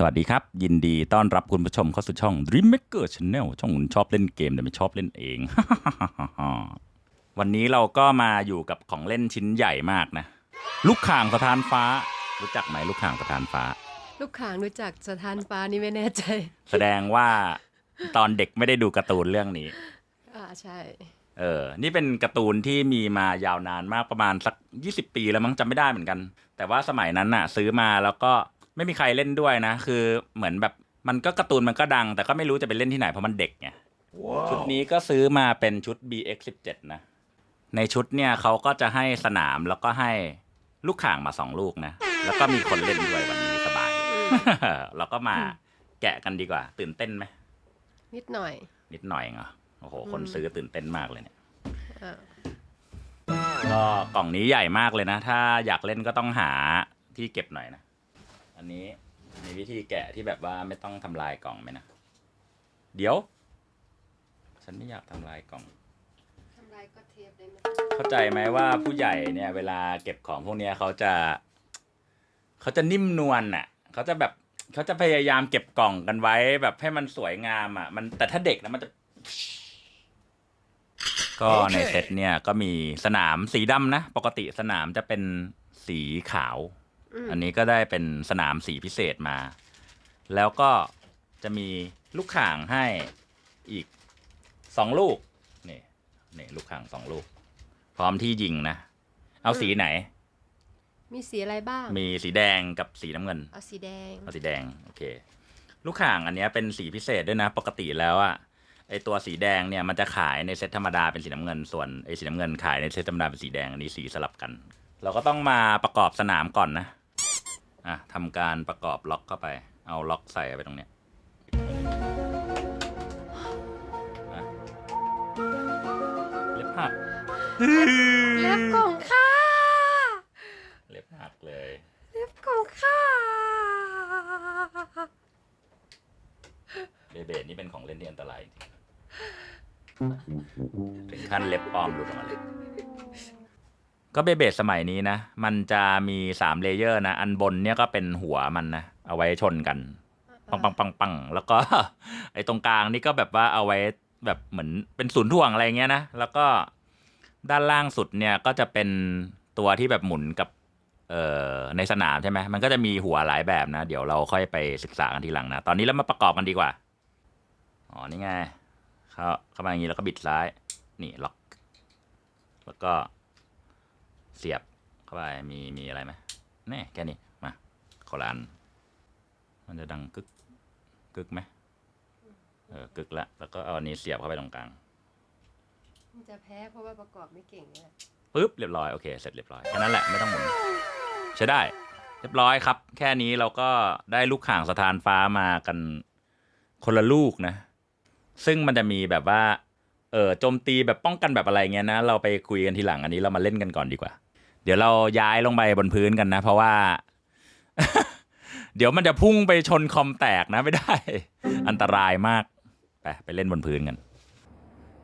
สวัสดีครับ ยินดีต้อนรับคุณผู้ชมเข้าสู่ช่อง Dreammaker Channel ช่องคุณชอบเล่นเกมแต่ไม่ชอบเล่นเอง วันนี้เราก็มาอยู่กับของเล่นชิ้นใหญ่มากนะ ลูกข่างสถานฟ้า รู้จักไหมลูกข่างสถานฟ้า ลูกขางรู้จักสถานฟ้านี่ไม่แน่ใจ แสดงว่าตอนเด็กไม่ได้ดูการ์ตูนเรื่องนี้ อ่าใช่ เออ นี่เป็นการ์ตูนที่มีมายาวนานมากประมาณสักยี่สิบปีแล้วมั้งจำไม่ได้เหมือนกัน แต่ว่าสมัยนั้นน่ะ ซื้อมาแล้วก็ ไม่มีใครเล่นด้วยนะ คือเหมือนแบบมันก็การ์ตูนมันก็ดัง แต่ก็ไม่รู้จะไปเล่นที่ไหนเพราะมันเด็กไงชุดนี้ก็ซื้อมาเป็นชุด BX17 นะ ในชุดเนี่ยเขาก็จะให้สนามแล้วก็ให้ลูกข่างมาสองลูกนะ แล้วก็มีคนเล่นด้วยวันนี้สบาย เราก็มาแกะกันดีกว่า ตื่นเต้นไหม นิดหน่อย นิดหน่อยเหรอโอ้โห คนอืมซื้อตื่นเต้นมากเลยเนี่ยอ่าก็กล่องนี้ใหญ่มากเลยนะ ถ้าอยากเล่นก็ต้องหาที่เก็บหน่อยนะ อันนี้มีวิธีแกะที่แบบว่าไม่ต้องทำลายกล่องไหมนะ เดี๋ยว ฉันไม่อยากทำลายกล่อง ทำลายก็เทปได้ไหมเข้าใจไหมว่าผู้ใหญ่เนี่ยเวลาเก็บของพวกเนี้ยเขาจะเขาจะนิ่มนวลน่ะเขาจะแบบเขาจะพยายามเก็บกล่องกันไว้ แบบให้มันสวยงามอะ มันแต่ถ้าเด็กนะมันจะ ก็ในเซตเนี่ยก็มีสนามสีดำนะ ปกติสนามจะเป็นสีขาว อืมอันนี้ก็ได้เป็นสนามสีพิเศษมา แล้วก็จะมีลูกข่างให้อีกสองลูกนี่นี่ลูกข่างสองลูก พร้อมที่ยิงนะ เอาสีไหน มีสีอะไรบ้าง มีสีแดงกับสีน้ำเงิน เอาสีแดง เอาสีแดง โอเค ลูกข่างอันเนี้ยเป็นสีพิเศษด้วยนะ ปกติแล้วอะไอตัวสีแดงเนี่ยมันจะขายในเซตธรรมดาเป็นสีน้ำเงิน ส่วนไอสีน้ำเงินขายในเซตธรรมดาเป็นสีแดง อันนี้สีสลับกัน เราก็ต้องมาประกอบสนามก่อนนะ อะทำการประกอบล็อกเข้าไป เอาล็อกใส่ไปตรงเนี้ยอะเล็บหักเล็บของข้าเล็บหักเลย เล็บของข้าเบเบดนี่เป็นของเล่นที่อันตรายจริงถึงขั้นเล็บปลอมหลุดออกมาเลย ก็เบเบดสมัยนี้นะ มันจะมีสามเลเยอร์นะ อันบนเนี่ยก็เป็นหัวมันนะ เอาไว้ชนกัน ปังปังปังปังแล้วก็ ไอ้ตรงกลางนี่ก็แบบว่าเอาไว้แบบเหมือนเป็นศูนย์ถ่วงอะไรเงี้ยนะ แล้วก็ด้านล่างสุดเนี่ยก็จะเป็นตัวที่แบบหมุนกับเอ่อในสนามใช่ไหมมันก็จะมีหัวหลายแบบนะ เดี๋ยวเราค่อยไปศึกษากันทีหลังนะ ตอนนี้เรามาประกอบกันดีกว่า อ๋อ นี่ไง เข้าเข้ามาอย่างนี้แล้วก็บิดซ้าย นี่ล็อก แล้วก็ เสียบเข้าไปมีมีอะไรไหมแน่แค่นี้มาขอลานมันจะดังกึกกึกไหมเออกึกละแล้วก็เอาอันนี้เสียบเข้าไปตรงกลางมันจะแพ้เพราะว่าประกอบไม่เก่งเนี่ยปุ๊บเรียบร้อยโอเคเสร็จเรียบร้อยแค่นั้นแหละไม่ต้องหมุนใช้ได้ เรียบร้อยครับ แค่นี้เราก็ได้ลูกข่างสถานฟ้ามากันคนละลูกนะ ซึ่งมันจะมีแบบว่าเออโจมตีแบบป้องกันแบบอะไรเงี้ยนะ เราไปคุยกันทีหลังอันนี้เรามาเล่นกันก่อนดีกว่าเดี๋ยวเราย้ายลงไปบนพื้นกันนะ เพราะว่า เดี๋ยวมันจะพุ่งไปชนคอมแตกนะไม่ได้ อันตรายมาก ไปไปเล่นบนพื้นกัน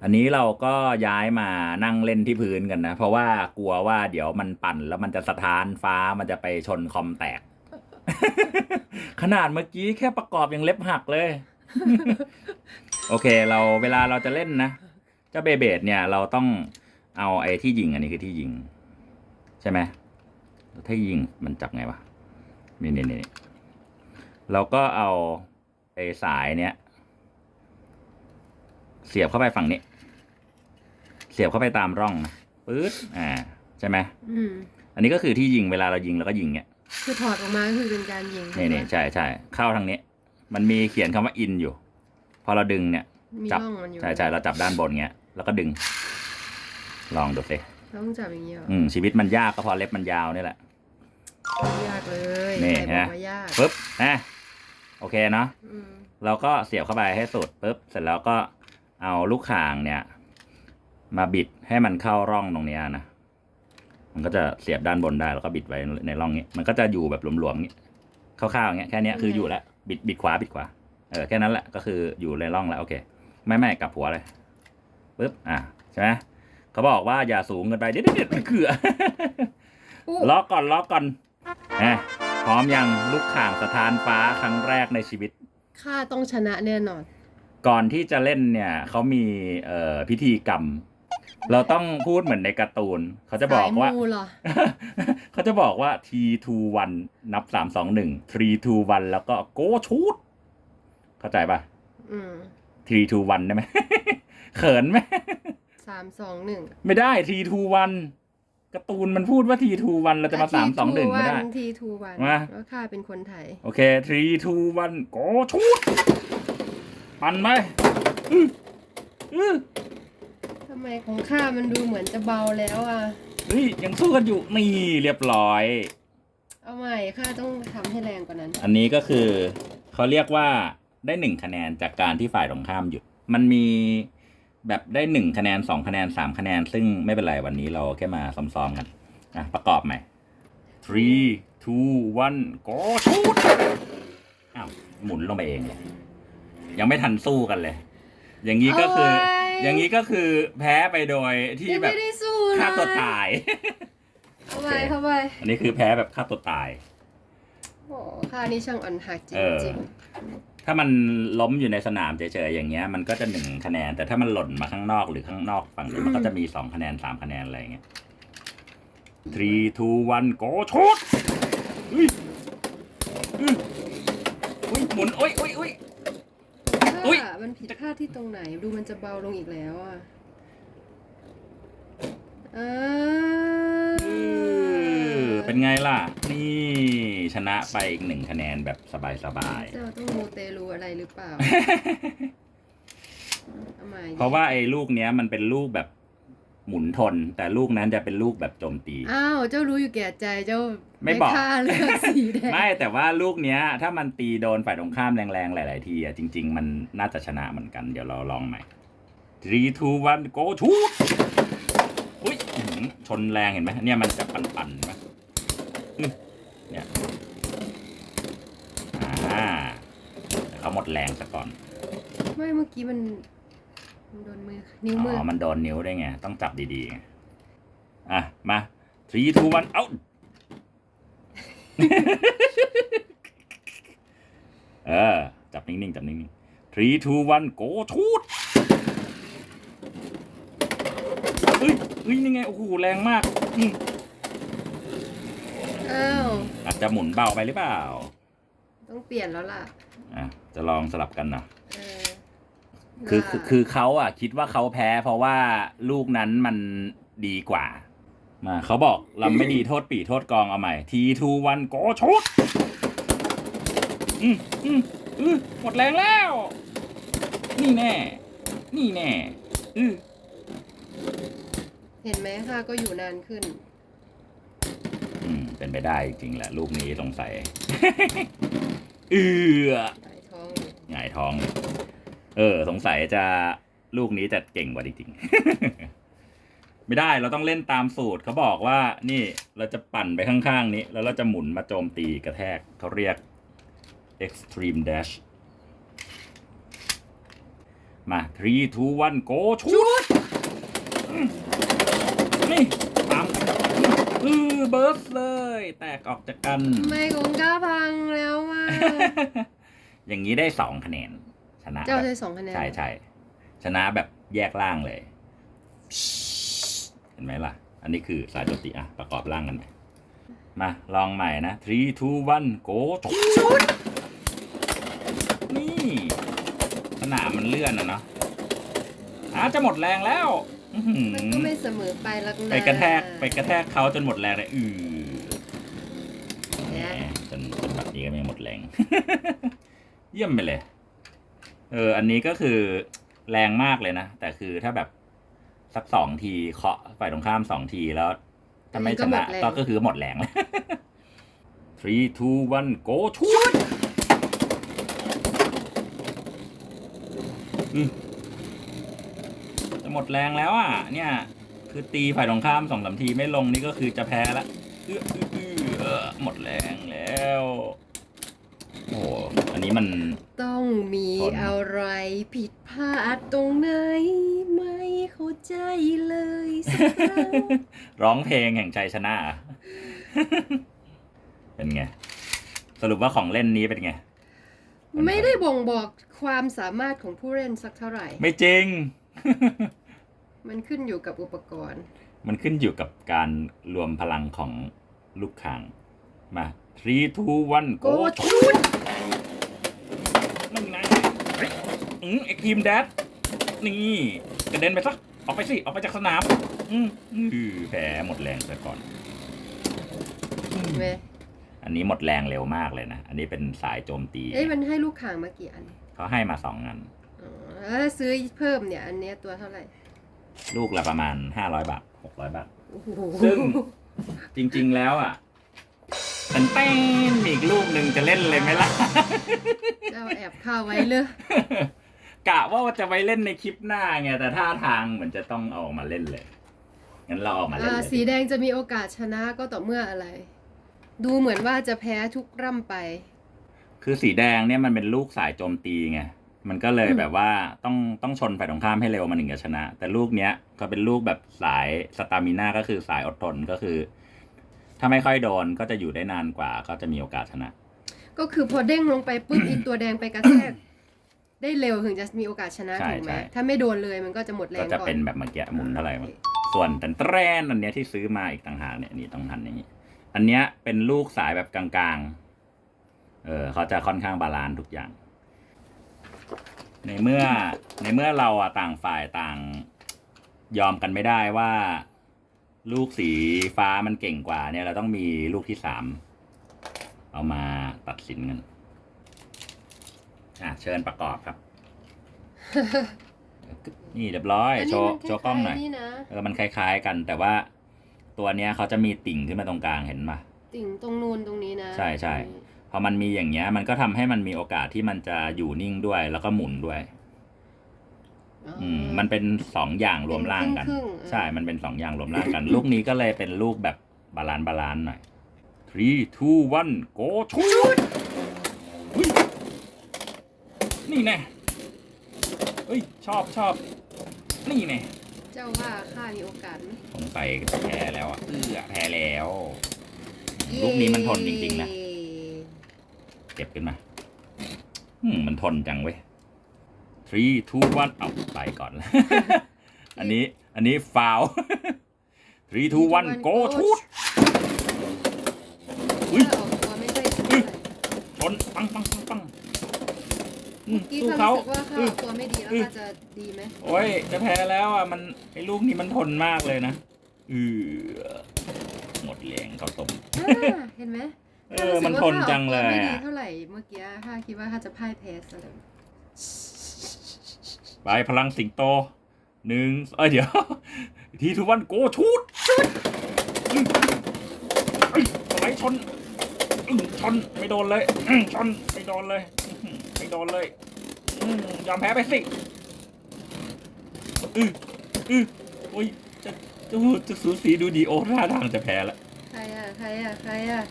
อันนี้เราก็ย้ายมานั่งเล่นที่พื้นกันนะ เพราะว่ากลัวว่าเดี๋ยวมันปั่นแล้วมันจะสะท้านฟ้ามันจะไปชนคอมแตก ขนาดเมื่อกี้แค่ประกอบยังเล็บหักเลย โอเค เราเวลาเราจะเล่นนะเจ้าเบเบดเนี่ยเราต้องเอาไอ้ที่ยิงอันนี้คือที่ยิง ใช่ไหมแล้วถ้ายิงมันจับไงวะนี่นี่นี่เราก็เอาไอ้สายเนี้ยเสียบเข้าไปฝั่งนี้ เสียบเข้าไปตามร่องนะปื๊ดอ่าใช่ไหมอืมอันนี้ก็คือที่ยิงเวลาเรายิงเราก็ยิงเนี่ยคือถอดออกมาก็คือเป็นการยิงนี่นี่ใช่ไหมใช่ใช่เข้าทางนี้ มันมีเขียนคำว่าอินอยู่ พอเราดึงเนี่ยมีจับร่องมันอยู่ใช่ใช่เราจับด้านบนเงี้ย แล้วก็ดึง ลองดูสิ ต้องจับอย่างเงี้ยเหรออืมชีวิตมันยากก็เพอเล็บมันยาวนี่แหละ ยากเลยนี่ใครบอกฮะว่ายากปึ๊บนะโอเคเนาะ อืมเราก็เสียบเข้าไปให้สุดปุ๊บเสร็จแล้วก็เอาลูกข่างเนี่ย มาบิดให้มันเข้าร่องตรงเนี้ยนะมันก็จะเสียบด้านบนได้แล้วก็บิดไว้ในร่องนี้มันก็จะอยู่แบบหลวมๆนี้คร่าวๆอย่างเงี้ยแค่เนี้ยคืออยู่แล้วบิดบิดขวาบิดขวาเออแค่นั้นแหละก็คืออยู่ในร่องแล้วโอเค ไม่ไม่กลับหัวเลยปุ๊บอะใช่ไหม เขาบอกว่าอย่าสูงเกินไปเด็ดเด็ดมันคืออู้ล็อกก่อนล็อกก่อนอะพร้อมยังลูกข่างสถานฟ้าครั้งแรกในชีวิตข้าต้องชนะแน่นอน ก่อนที่จะเล่นเนี่ยเขามีเอ่อพิธีกรรม เราต้องพูดเหมือนในการ์ตูนเขาจะบอกว่าสยมูเหรอเขาจะบอกว่า t 2 1นับ3 2 1 3 2 1แล้วก็ go shoot เข้าใจปะอืม3 2 1ได้ไหมเขินไหม สามสองหนึ่งไม่ได้3 2 1การ์ตูนมันพูดว่า t 2 1เราจะมา3 2 1ไม่ได้ทีทูวันมาแล้วข้าเป็นคนไทย โอเค3 2 1 go shoot ปั่นไหมอื้ออื้อทำไมของข้ามันดูเหมือนจะเบาแล้วอะเฮ้ยยังสู้กันอยู่นี่เรียบร้อย เอาใหม่ข้าต้องทำให้แรงกว่านั้น อันนี้ก็คือเขาเรียกว่าได้หนึ่งคะแนนจากการที่ฝ่ายตรงข้ามหยุด มันมี แบบได้หนึ่งคะแนนสองคะแนนสามคะแนน ซึ่งไม่เป็นไรวันนี้เราแค่มาซ้อมๆกันอะประกอบใหม่ three two one go shoot อ้าวหมุนลงไปเองเลยยังไม่ทันสู้กันเลย อย่างนี้ก็คือ โอ้ยอย่างนี้ก็คือแพ้ไปโดยที่ยังแบบไม่ได้สู้นะฆ่าตัวตาย เข้าไปเข้าไปอันนี้คือแพ้แบบฆ่าตัวตาย โอ้ข้านี่ช่างอ่อนหักจเออ ริง ถ้ามันล้มอยู่ในสนามเฉยๆอย่างเงี้ยมันก็จะหนึ่งคะแนน แต่ถ้ามันหล่นมาข้างนอกหรือข้างนอกฝั่งนู้นมันก็จะมีสองคะแนนสามคะแนนอะไรอย่างเงี้ย three two one go shoot อุ้ยอุ้ยอุ้ยหมุนโอ้ยโอ้ยโอ้ยๆอุ๊ยข้ามันผิดพลาดที่ตรงไหน ดูมันจะเบาลงอีกแล้วอะอ่าเออ เป็นไงล่ะ นี่ชนะไปอีกหนึ่งคะแนนแบบสบายเจ้าต้องมูเตลูอะไรหรือเปล่าๆ เอาใหม่เพราะว่าไอ้ลูกเนี้ยมันเป็นลูกแบบหมุนทน แต่ลูกนั้นจะเป็นลูกแบบโจมตี อ้าวเจ้ารู้อยู่แก่ใจเจ้าไม่บอก ค่าเลือกสีแดงไม่แต่ว่าลูกเนี้ย ถ้ามันตีโดนฝ่ายตรงข้ามแรงๆ หลาย ๆ ทีอะจริง ๆ มันน่าจะชนะเหมือนกัน เดี๋ยวเราลองใหม่ three two one go shoot อุ้ยอื้อหือชนแรงเห็นไหมเนี่ยมันจะปั่นๆเห็นไหมอื้อ เนี่ยอ่าแต่เขาหมดแรงซะก่อนไม่เมื่อกี้มันมันโดนมือนิ้วมืออ๋ออมันโดนนิ้วได้ไง ต้องจับดีๆไงอะ มา three two one เอ้าเออ จับนิ่งๆ จับนิ่งๆ three two one go shoot เฮ้ยเฮ้ยนี่ไง โอ้โห แรงมากอืม อ้าวอาจจะหมุนเบาไปหรือเปล่า ต้องเปลี่ยนแล้วล่ะอะจะลองสลับกันนะเออคือคือว่าคือเขาอะ คิดว่าเขาแพ้เพราะว่าลูกนั้นมันดีกว่า มาเขาบอกลำไม่ดีโทษปีโทษกองเอาใหม่ทีทูวันโกชุดอืมอืมอือหมดแรงแล้ว นี่แน่ นี่แน่อือเห็นไหมค่ะก็อยู่นานขึ้นอืม เป็นไปได้จริงๆแหละ ลูกนี้สงสัย เอือหลายท้องหงายท้อง เออ สงสัยจะลูกนี้จะเก่งกว่าจริงๆ ไม่ได้เราต้องเล่นตามสูตรเขาบอกว่า นี่เราจะปั่นไปข้างๆนี้ แล้วเราจะหมุนมาโจมตีกระแทกเขาเรียก extreme dash มา three two one go ชุดนี่ตาม อือเบิร์สเลย แตกออกจากกัน ไม่ของก้าพังแล้วอะอย่างนี้ได้สองคะแนน ชนะเจ้าแบบได้สองคะแนน ใช่ใช่ชนะแบบแยกล่างเลย เห็นไหมล่ะ อันนี้คือสายโจมตีอะ ประกอบร่างกันใหม่มา ลองใหม่นะ three two one go ชุดนี่ สนามมันเลื่อนอะเนาะอาจะหมดแรงแล้ว อื้อหือมันก็ไม่เสมอไปลักนะไปกระแทกไปกระแทกเขาจนหมดแรงเลยอือแหเนี่ยมจนจนแบบนี้ก็ไม่หมดแรง เยี่ยมไปเลย เออ อันนี้ก็คือแรงมากเลยนะ แต่คือถ้าแบบสักสองทีเคาะฝ่ายตรงข้ามสองทีแล้ว ถ้าไม่ชนะก็ก็คือหมดแรง three two one go ชุดอืมจะ หมดแรงแล้วอะ เนี่ย คือตีฝ่ายตรงข้ามสองสามทีไม่ลงนี่ก็คือจะแพ้ละเอื้ออื้ออื้อเออหมดแรงแล้ว โอ้โหอันนี้มัน ต้องมีทน อะไรผิดพลาดตรงไหน ไม่เข้าใจเลยสักครั้ง ร้องเพลงแห่งชัยชนะเป็นไง สรุปว่าของเล่นนี้เป็นไง ไม่ได้บ่งบอกความสามารถของผู้เล่นสักเท่าไหร่ ไม่จริง มันขึ้นอยู่กับอุปกรณ์ มันขึ้นอยู่กับการรวมพลังของลูกข่าง มา three two one go โกชุดนั่นไงเฮ้ยอืมเอ็กทีมแดดนี่กระเด็นไปซะออกไปสิ ออกไปจากสนาม อืมอืมแพ้หมดแรงไปก่อนเว้ยอันนี้หมดแรงเร็วมากเลยนะ อันนี้เป็นสายโจมตี เอ้ยมันให้ลูกข่างมากี่อัน เขาให้มาสองอัน อ๋อ แล้วถ้าซื้อเพิ่มเนี่ย อันเนี้ยตัวเท่าไหร่ ลูกละประมาณห้าร้อยบาทหกร้อยบาทโอ้โหซึ่งจริง ๆ แล้วอะตันเต้นมีอีกลูกหนึ่งจะเล่นเลยไหมล่ะ เจ้าแอบเข้าไว้เลยกะว่าจะไปเล่นในคลิปหน้าไงแต่ท่าทางเหมือนจะต้องเอาออกมาเล่นเลยงั้นเราเออกมาเล่นอ่าเลยสีแดงจะมีโอกาสชนะก็ต่อเมื่ออะไร ดูเหมือนว่าจะแพ้ทุกร่ำไป คือสีแดงเนี่ยมันเป็นลูกสายโจมตีไง มันก็เลยอืมแบบว่าต้องต้องชนฝ่ายตรงข้ามให้เร็วมันถึงจะชนะ แต่ลูกเนี้ยก็เป็นลูกแบบสายสตามิน่าก็คือสายอดทนก็คือ ถ้าไม่ค่อยโดนก็จะอยู่ได้นานกว่า ก็จะมีโอกาสชนะ ก็คือพอเด้งลงไปปุ๊บอีกตัวแดงไปกระแทกได้เร็วถึงจะมีโอกาสชนะใช่ถูกไหมใช่ ถ้าไม่โดนเลยมันก็จะหมดแรก็งจะก่อนเป็นแบบเมื่อกี้หมุนเท่าไหร่วะส่วนแต่แตรนอันเนี้ยที่ซื้อมาอีกต่างหากเนี่ยนี่ต้องหันอย่างนี้ อันเนี้ยเป็นลูกสายแบบกลางๆ เออเขาจะค่อนข้างบาลานซ์ทุกอย่าง ในเมื่อในเมื่อเราอะต่างฝ่ายต่างยอมกันไม่ได้ว่า ลูกสีฟ้ามันเก่งกว่าเนี่ย เราต้องมีลูกที่สามเอามาตัดสินกันอะเชิญประกอบครับ นี่เรียบร้อยอันโชนี้ว์มันโชว์กล้องหน่อยคล้ายๆนี่นะเออมันคล้าย ๆ กันแต่ว่าตัวเนี้ยเขาจะมีติ่งขึ้นมาตรงกลางเห็นปะติ่งตรงนูนตรงนี้นะ ใช่ใช่ พอมันมีอย่างเงี้ย มันก็ทำให้มันมีโอกาสที่มันจะอยู่นิ่งด้วย แล้วก็หมุนด้วยอ๋อออืม มันเป็นสองอย่างรวมร่างกันเป็นครึ่งๆอ่าใช่ มันเป็นสองอย่างรวมร่างกัน ลูกนี้ก็เลยเป็นลูกแบบบาลานซ์บาลานซ์หน่อย three two one go ชุดเฮ้ยนี่แน่เฮ้ย ชอบชอบ นี่แน่เจ้าว่าข้ามีโอกาสไหมสงสัยแพ้แล้วอะเอื้อแพ้แล้ว ลูกนี้มันทนจริงๆนะ เย้เก็บขึ้นมาอืมมันทนจังเว้ย three two one เอาไปก่อน อันนี้ อันนี้ฟาว three two one go ชุดอุ๊ยถ้าออกตัวไม่ใช่เท่าไหร่ชนปังปังปังปังอืมกี้สู้ข้าเขารู้สึกว่าข้าอื้อออกตัวไม่ดีแล้วอื้อข้าจะดีไหมโอ้ย จะแพ้แล้วอะ มันไอ้ลูกนี้มันทนมากเลยนะ อือหมดแรงเขาตมอ่าเห็นไหม เออมันทนจังเลยข้ารู้สึกว่าข้าออกตัวไม่ดีอะเท่าไหร่เมื่อกี้ข้าคิดว่าข้าจะพ่ายแพ้ซะแล้วไปพลังสิงโตหนึ่งเอ้ยเดี๋ยว ทีทุกวันโกชุดอืมเอ้ยสไลด์ชนอืมชนไม่โดนเลยอืมชนไม่โดนเลยอืมไม่โดนเลยอืมยอมแพ้ไปสิอืออือโอ้ยจะจะจะสูสีดูดีโอท่าทางจะแพ้ละใครอะใครอะใครอะ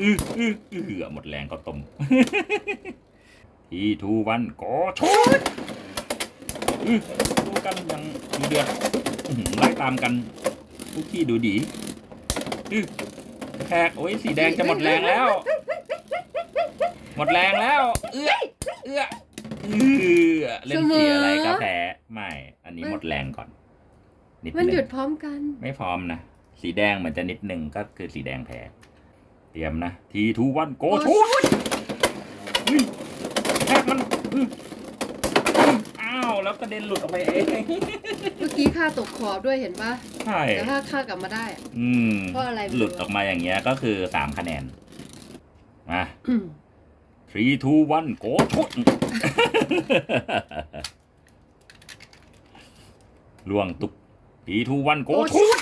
อืออืออืออหมดแรงก็ต้มทีทูวันโกชุดอือดูกันยังดูเดือดไล่ตามกันทุกที่ดูดีอือแทกโอ้ยสีแดงจะหมดแรงแล้ว หมดแรงแล้ว เอื้อเอื้อเอื้อเล่นเสียอะไรก็แพ้ไม่ อันนี้หมดแรงก่อนนิดมันหยุดพร้อมกัน ไม่พร้อมนะ สีแดงเหมือนจะนิดนึงก็คือสีแดงแพ้ รียมนะทีทูวันโกชุดเฮ้ยแทกมันอื้ออื้ออ้าวแล้วกระเด็นหลุดออกไปเองเมื่อกี้ข้าตกขอบด้วยเห็นปะใช่แต่ถ้าข้ากลับมาได้อะอืมเพราะอะไรไม่รู้หลุดออกมาอย่างเงี้ยก็คือสามคะแนนมาอืม three two one โกชุดล่วงตุก three two one โกชุด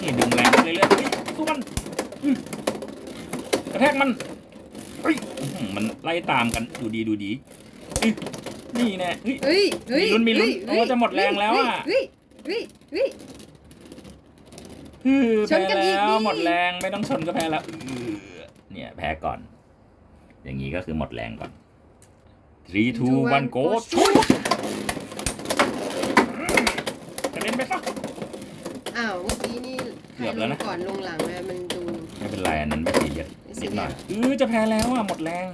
นี่ดึงแรงไปเรื่อยๆเฮ้ยสู้มันอื้อ กระแทกมันเฮ้ยอื้อหือมันไล่ตามกันดูดีดูดีอื้อนี่แน่เฮ้ยเฮ้ยเฮ้ยมีลุ้นมีลุ้นเฮ้ยโอ้จะหมดแรงแล้วอะเฮ้ยเฮ้ยเฮ้ยฮือชนกันอีกแพ้แล้วดิหมดแรงไม่ต้องชนก็แพ้แล้วอื้อเนี่ยแพ้ก่อน อย่างนี้ก็คือหมดแรงก่อน three two one go ชุดกระเด็นไปซะอ้าวเมื่อกี้นี่ใคเกืรอบลแล้วงนะก่อนลงหลังนะมันดู ไม่เป็นไรอันนั้นไม่ซีเรียสไม่ซีนิดเรียสหน่อยเออจะแพ้แล้วอะหมดแรง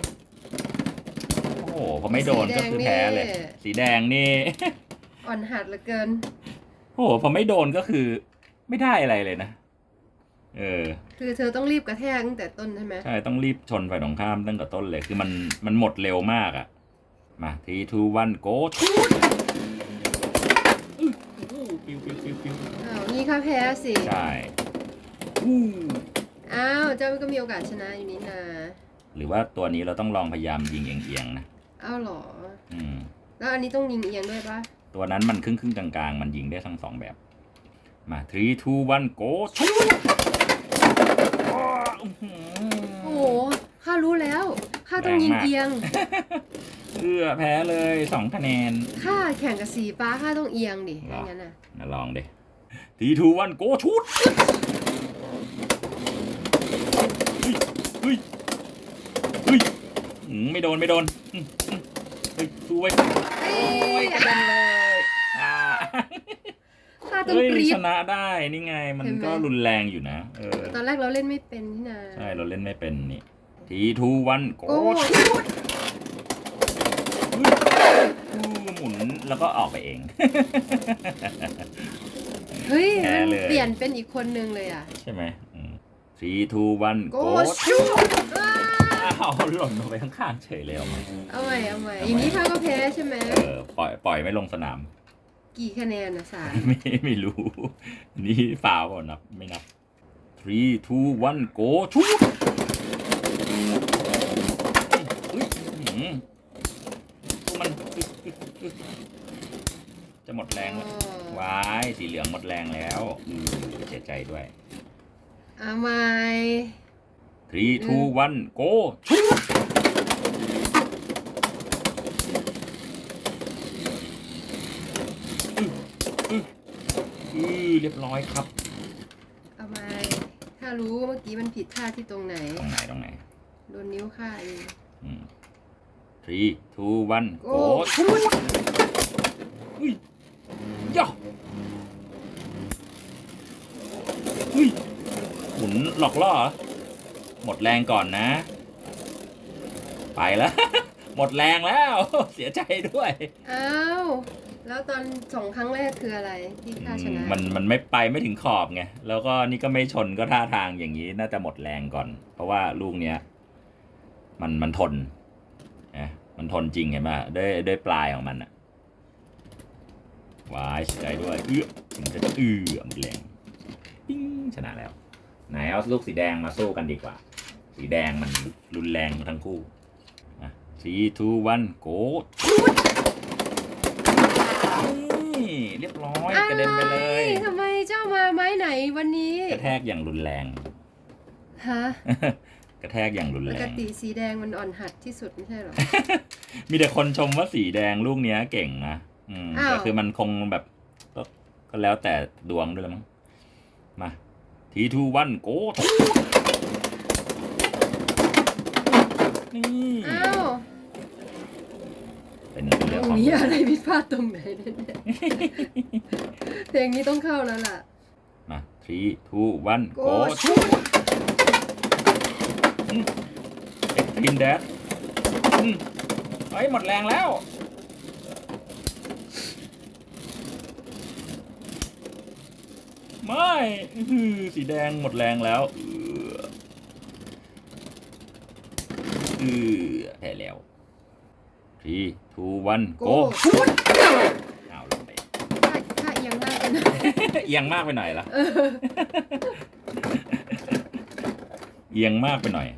โอ้โหพอไม่โดนก็คือแพ้เลย สีแดงนี่ อ่อนหัดเหลือเกิน โอ้โหพอไม่โดนก็คือ ไม่ได้อะไรเลยนะ เออ คือเธอต้องรีบกระแทกตั้งแต่ต้นใช่ไหมใช่ต้องรีบชนฝ่ายตรงข้ามตั้งแต่ต้นเลย คือมันมันหมดเร็วมากอะ่ะ มาทีทูวันโกชูดปิ้วปิ้วปิ้วปิ้วอ้าวนี่ข้าแพ้สิ ใช่อู้ อ้าวเจ้าก็มีโอกาสชนะอยู่นี่นาหรือว่าตัวนี้เราต้องลองพยายามยิงเอียงๆนะอ้าวเหรอ อืม แล้วอันนี้ต้องยิงเอียงด้วยปะตัวนั้นมันครึ่งครึ่งๆกลางๆ มันยิงได้ทั้งสองแบบ มาทรีทูวันโกชูดโอ้โหข้ารู้แล้วข้าต้องยิงเอียงเอื้อแพ้เลยสองคะแนน ข้าแข่งกับสีฟ้าข้าต้องเอียงดิหรอถ้างั้นน่ะมาลองดิทีทูวันโกชูดเฮ้ยเฮ้ยอืมไม่โดนไม่โดนอืมอืมเฮ้ยสู้ไว้ยเอ้โอ้ยยกระเด็นเลยอ่าข้าต้องเฮ้ยกรี๊ชด นะได้นี่ไงมันเห็นไหม ก็รุนแรงอยู่นะ เออ ตอนแรกเราเล่นไม่เป็นนี่นาใช่เราเล่นไม่เป็นนี่ทีทูวันโกโอ้ชูดอู้หมุนแล้วก็ออกไปเอง เฮ้ยแพ้มันเลย เปลี่ยนเป็นอีกคนนึงเลยอะ ใช่ไหม ทีทูวันโกโกชูอ้าอ้าวหล่นลงไปข้างๆเฉยเลยเอามาเอาใหม่เอาใหม่อย่างนี้ข้าก็แพ้ใช่ไหมเออปล่อยปล่อยไม่ลงสนาม กี่คะแนนนะสามไม่ไม่รู้ นี่ฟาวเปล่านับไม่นับ three two one go ชูดเฮ้ยอื้อหือมันจะหมดแรงแล้ววายสีเหลืองหมดแรงแล้วอือเสียใจด้วย เอาใหม่ three two one go ชูดอือเรียบร้อยครับ เอาใหม่ ถ้ารู้เมื่อกี้มันผิดท่าที่ตรงไหน ตรงไหนตรงไหนโดนนิ้วข้าเอง อืม three two one โอ้ go ชูดอุ้ยย่ออุ้ย หมุนหลอกล่อเหรอหมดแรงก่อนนะ ไปแล้ว หมดแรงแล้ว เสียใจด้วย อ้าว แล้วตอนสองครั้งแรกคืออะไรที่ข้าชนะ มันมันไม่ไปไม่ถึงขอบไง แล้วก็นี่ก็ไม่ชนก็ท่าทางอย่างนี้น่าจะหมดแรงก่อน เพราะว่าลูกเนี้ย มันมันทนนะมันทนจริงเห็นไหมด้วยด้วยปลายของมันอะวายเสียใจด้วย เอื้อถึงจะเอื้อหมดแรงปิ้งชนะแล้ว ไหนเอาลูกสีแดงมาสู้กันดีกว่า สีแดงมันรุนแรงทั้งคู่สีทูวันโกนี่เรียบร้อยกระเด็นไปเลยอ้าทำไมเจ้ามาไม้ไหนวันนี้ กระแทกอย่างรุนแรงฮะกระแทกอย่างรุนปแรกงติสีแดงมันอ่อนหัดที่สุดไม่ใช่เหรอ มีแต่คนชมว่าสีแดงลูกเนี้ยเก่งนะอืมอ้าวแต่คือมันคงแบบก็ก็แล้วแต่ดวงด้วยละมั้งมา ทีทูวันโกนี่ อ้าวเป็นเรื่องของมีอะไรผิดพลาดตรงไหนเนี่ยเพลงนี้ต้องเข้าแล้วล่ะ มาทีทูวันโก Go ชูเอ็กซ์ตรีมแดดเฮ้ยหมดแรงแล้ว ไม่สีแดงหมดแรงแล้วเออเออแพ้แล้วทีทูวันโก Go เอาลงไปถ้าเอียงหน้ากันหน่อยเอียงมากไปหน่อยล่ะเอียงมากไปหน่อย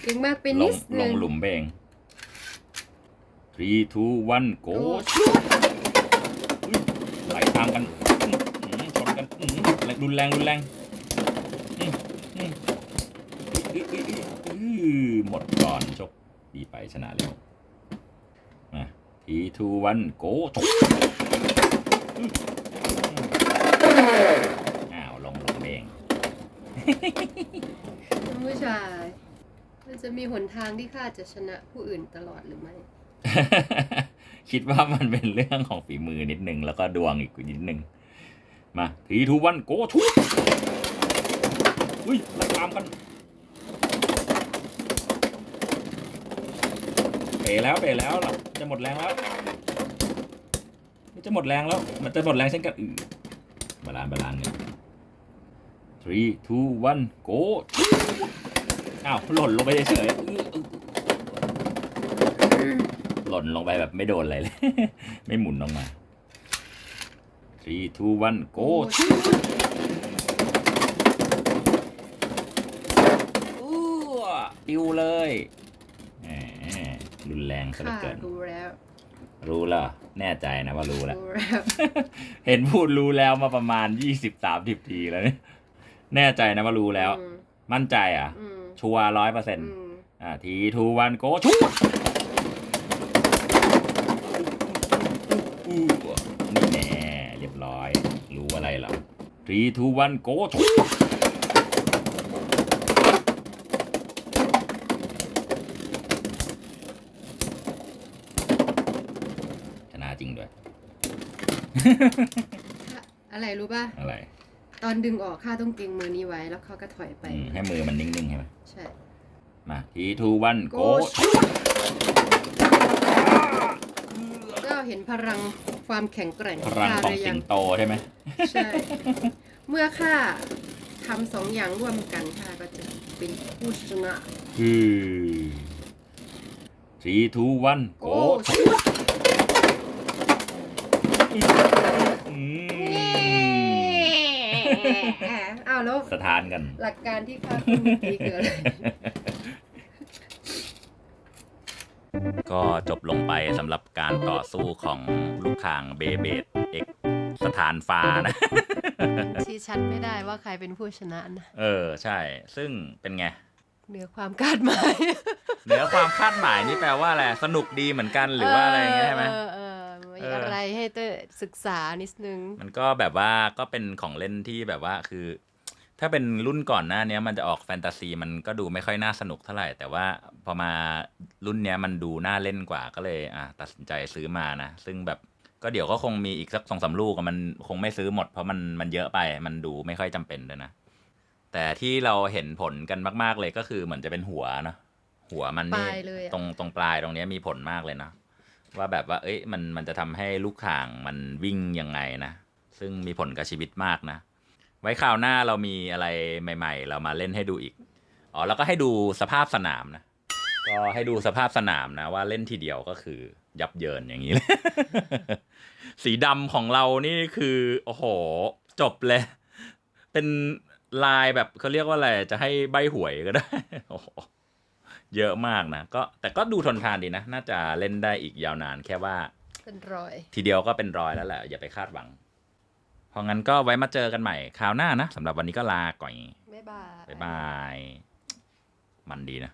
เอียงมากไปนิงดลนึงงหลุมไปเอง three two one go ไหลตามกันอื้อหือชนกัน อื้อหือรุนแรงรุนแรงอื้ออื้ออื้ออื้ออื้ออื้อหมดก่อนชกดีไปชนะเร็วมา three two one go อื้ออ้าวลงหลุมเองคุณผู้ชายมันจะมีหนทางที่ข้าจะชนะผู้อื่นตลอดหรือไม่ คิดว่ามันเป็นเรื่องของฝีมือนิดนึง แล้วก็ดวงอีกนิดนึง มาทีทูวันโกชุดอุ้ยไล่ตามกันเป๋แล้วเป๋แล้วล่ะจะหมดแรงแล้วจะหมดแรงแล้ว มันจะหมดแรงเช่นกันอือบาลานซ์บาลานซ์เนี่ย three two one go อ้าวหล่นลงไปเฉยๆหล่นลงไปแบบไม่โดนอะไรเลย ไม่หมุนลงมา three two one go อู้ปิวเลยแหมรุนแรงซะเหลือค่ะเกิน รู้แล้วรู้แล้วเหรอแน่ใจนะว่ารู้แล้ว รู้แล้ว เห็นพูดรู้แล้วมาประมาณยี่สิบสามสิบทีแล้วเนี่ยแน่ใจนะว่ารู้แล้ว อืมมั่นใจอะ อืมชัวร้อยเปอร์เซ็นต์อืมอ่าทีทูวันโกชูดอู้นี่แน่เรียบร้อย รู้อะไรเหรอ ทีทูวันโกชูชนะจริงด้วย อะไรรู้ป่ะ อะไร ตอนดึงออกข้าต้องเกรงมือนี้ไว้ แล้วเขาก็ถอยไป อืมให้มือมันนิ่งๆใช่ไหมใช่ มาทีทูวันโก Go ก็เห็นพลัง ความแข็งแกร่งพลังข้าของหรืสิยังงโตใช่ไหมใช่ เมื่อข้าทำสองอย่างร่วมกันข้าก็จะเป็นผู้ชนะคือทีทูวันโกโอ้อืมอ้าวแล้วสถานกัน หลักการที่ข้าพูดเมื่อกี้คืออะไร ก็จบลงไปสำหรับการต่อสู้ของลูกคางเบเบดเอกสถานฟ้านะชี้ชัดไม่ได้ว่าใครเป็นผู้ชนะนะเออใช่ ซึ่งเป็นไงเหนือความคาดหมายเหนือความคาดหมายนี่แปลว่าอะไรสนุกดีเหมือนกันหรือว่าอะไรอย่างเงี้ยใช่ไหมเออเออเออมีเออออะไรให้เต้ยศึกษานิดนึง มันก็แบบว่าก็เป็นของเล่นที่แบบว่าคือ ถ้าเป็นรุ่นก่อนหน้าเนี้ยมันจะออกแฟนตาซีมันก็ดูไม่ค่อยน่าสนุกเท่าไหร่ แต่ว่าพอมารุ่นเนี้ยมันดูน่าเล่นกว่าก็เลยอะตัดสินใจซื้อมานะ ซึ่งแบบก็เดี๋ยวก็คงมีอีกสักสองสามลูกอะมันคงไม่ซื้อหมดเพราะมันมันเยอะไปมันดูไม่ค่อยจำเป็นเลยนะ แต่ที่เราเห็นผลกันมาก ๆเลยก็คือเหมือนจะเป็นหัวเนอะหัวมันนี่ปลายเลยอะตรงตรงปลายตรงเนี้ยมีผลมากเลยนะว่าแบบว่า เอ้ยมันมันจะทำให้ลูกข่างมันวิ่งยังไงนะ ซึ่งมีผลกับชีวิตมากนะ ไว้คราวหน้าเรามีอะไรใหม่ ๆ เรามาเล่นให้ดูอีก อ๋อ แล้วก็ให้ดูสภาพสนามนะ ก็ให้ดูสภาพสนามนะ ว่าเล่นทีเดียวก็คือยับเยินอย่างนี้เลย สีดำของเรานี่คือ โอ้โห จบเลย เป็นลายแบบเขาเรียกว่าอะไร จะให้ใบหวยก็ได้ โอ้โห เยอะมากนะ ก็แต่ก็ดูทนทานดีนะ น่าจะเล่นได้อีกยาวนานแค่ว่า เป็นรอย ทีเดียวก็เป็นรอยแล้วแหละ อย่าไปคาดหวังเพราะงั้นก็ไว้มาเจอกันใหม่คราวหน้านะสำหรับวันนี้ก็ลาก่อยบ๊ายบายบ๊ายบาย มันดีนะ